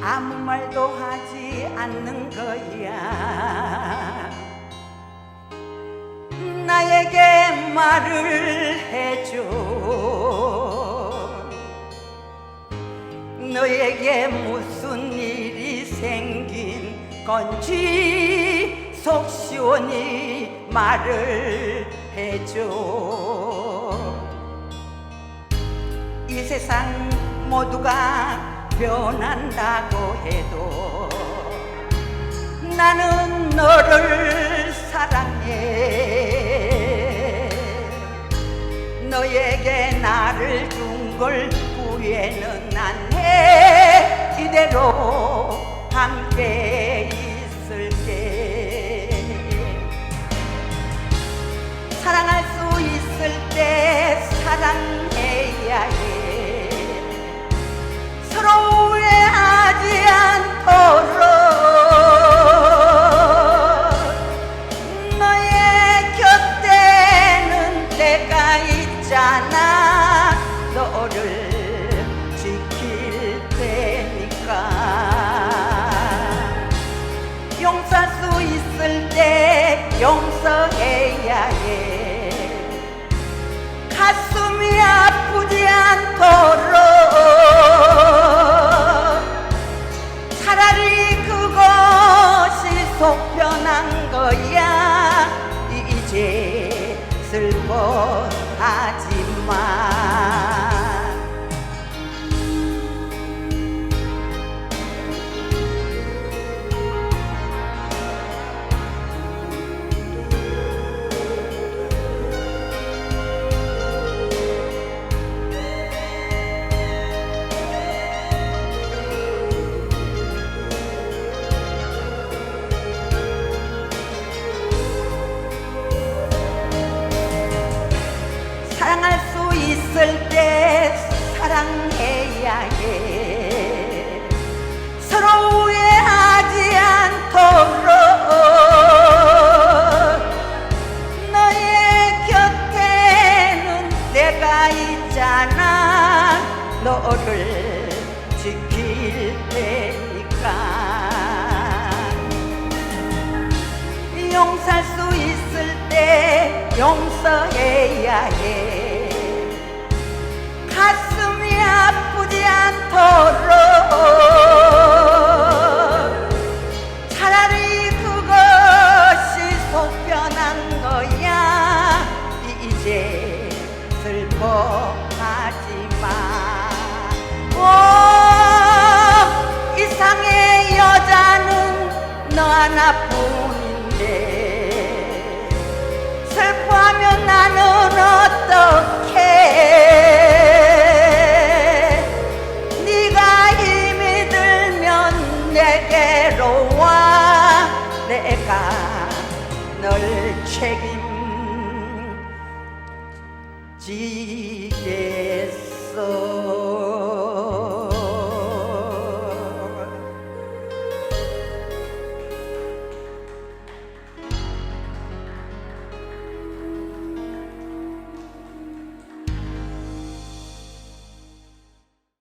아무 말도 하지 않는 거야. 나에게 말을 해줘. 너에게 무슨 일이 생긴 건지 속 시원히 말을 해줘. 이 세상 모두가 변한다고 해도 나는 너를 사랑해. 너에게 나를 준 걸 후회는 안해. 이대로 있잖아. 너를 지킬 테니까. 용서할 수 있을 때 용서해야 해. 가슴이 아프지 않도록 차라리 그것이 속편한 거야 있을 때 사랑해야 해. 서로 후회하지 않도록 너의 곁에는 내가 있잖아. 너를 지킬 테니까. 용서할 수 있을 때 용서해야 해 하나뿐인데 슬퍼하면 나는 어떡해? 네가 힘이 들면 내게로 와 내가 널 책임지